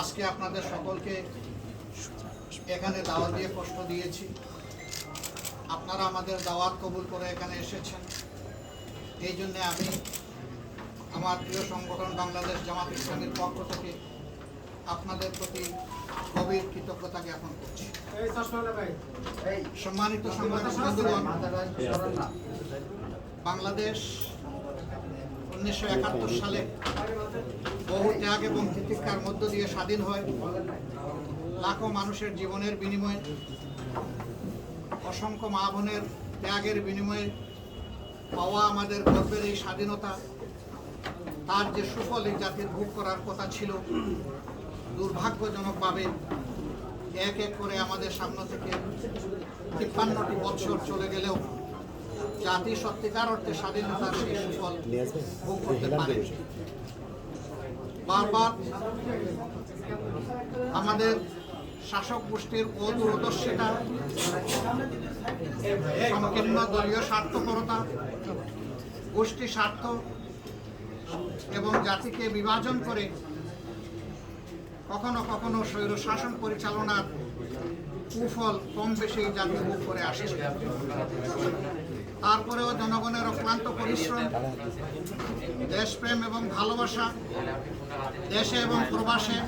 আজকে আপনাদের সকলকে এখানে দাওয়াত দিয়ে কষ্ট দিয়েছি। আপনারা আমাদের দাওয়াত কবুল করে এখানে এসেছেন। এই জন্যে আমি আমার প্রিয় সংগঠন বাংলাদেশ জামাত ইসলামের পক্ষ থেকে আপনাদের প্রতি গভীর কৃতজ্ঞতা জ্ঞাপন করছি। সম্মানিত বন্ধুগণ বাংলাদেশ উনিশশো একাত্তর সালে বহু ত্যাগ এবং তিতিক্ষার মধ্য দিয়ে স্বাধীন হয়। লাখো মানুষের জীবনের বিনিময়ে, অসংখ্য মা বোনের ত্যাগের বিনিময়ে পাওয়া আমাদের গর্বের এই স্বাধীনতা, তার যে সুফল এই জাতির ভোগ করার কথা ছিল, দুর্ভাগ্যজনকভাবে এক এক করে আমাদের সামনে থেকে তিপ্পান্নটি বছর চলে গেলেও জাতি সত্যিকার অর্থে স্বাধীনতার সেই সুফল ভোগ করতে পারে বারবার আমাদের শাসক গোষ্ঠীর অদূরদর্শিতা সংকীর্ণ দলীয় স্বার্থপরতা, গোষ্ঠী স্বার্থ এবং জাতিকে বিভাজন করে কখনো কখনো স্বৈর শাসন পরিচালনার কুফল কম বেশি জাতি ভোগ করে আসছে তারপরেও জনগণের অক্লান্ত পরিশ্রম, দেশপ্রেম এবং ভালোবাসা, দেশে এবং প্রবাসে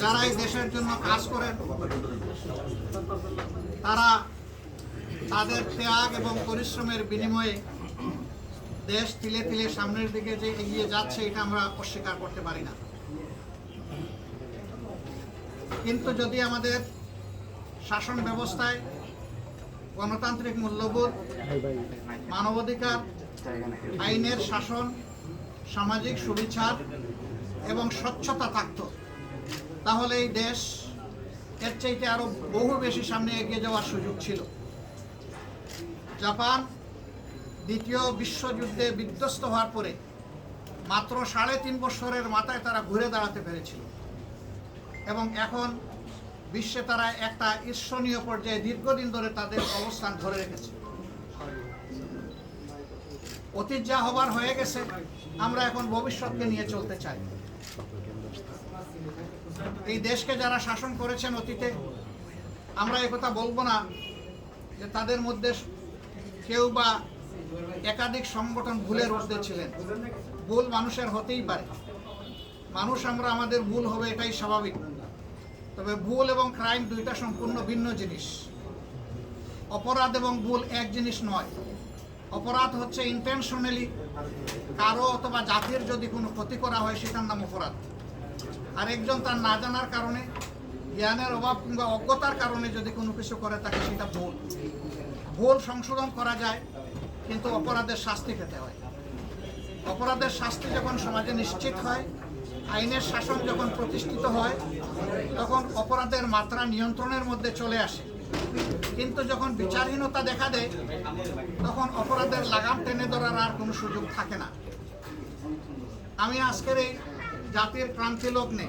যারা এই দেশের জন্য কাজ করেন, তারা তাদের ত্যাগ এবং পরিশ্রমের বিনিময়ে দেশ তিলে তিলে সামনের দিকে যে এগিয়ে যাচ্ছে, এটা আমরা অস্বীকার করতে পারি না। কিন্তু যদি আমাদের শাসন ব্যবস্থায় গণতান্ত্রিক মূল্যবোধ, মানবাধিকার, আইনের শাসন, সামাজিক সুবিচার এবং স্বচ্ছতা থাকত, তাহলে এই দেশ এর চাইতে আরও বহু বেশি সামনে এগিয়ে যাওয়ার সুযোগ ছিল। জাপান দ্বিতীয় বিশ্বযুদ্ধে বিধ্বস্ত হওয়ার পরে মাত্র সাড়ে তিন বছরের মাথায় তারা ঘুরে দাঁড়াতে পেরেছিল। এবং এখন বিশ্বে তারা একটা ঈর্ষণীয় পর্যায়ে দীর্ঘদিন ধরে তাদের অবস্থান ধরে রেখেছে। অতীত যা হবার হয়ে গেছে, আমরা এখন ভবিষ্যৎকে নিয়ে চলতে চাই। এই দেশকে যারা শাসন করেছেন অতীতে, আমরা একথা বলব না যে তাদের মধ্যে কেউ বা একাধিক সংগঠন ভুলের ঊর্ধ্বে ছিলেন। ভুল মানুষের হতেই পারে। মানুষ আমরা, আমাদের ভুল হবে, এটাই স্বাভাবিক। তবে ভুল এবং ক্রাইম দুইটা সম্পূর্ণ ভিন্ন জিনিস। অপরাধ এবং ভুল এক জিনিস নয়। অপরাধ হচ্ছে ইন্টেনশনালি কারও অথবা জাতির যদি কোনো ক্ষতি করা হয়, সেটার নাম অপরাধ। আর একজন তার না জানার কারণে, জ্ঞানের অভাব কিংবা অজ্ঞতার কারণে যদি কোনো কিছু করে, তাকে সেটা ভুল। ভুল সংশোধন করা যায়, কিন্তু অপরাধের শাস্তি খেতে হয়। অপরাধের শাস্তি যখন সমাজে নিশ্চিত হয় আইনের শাসন যখন প্রতিষ্ঠিত হয়, তখন অপরাধের মাত্রা নিয়ন্ত্রণের মধ্যে চলে আসে। কিন্তু যখন বিচারহীনতা দেখা দেয়, তখন অপরাধের লাগাম টেনে ধরার আর কোনো সুযোগ থাকে না। আমি আজকের এই জাতির ক্রান্তি লগ্নে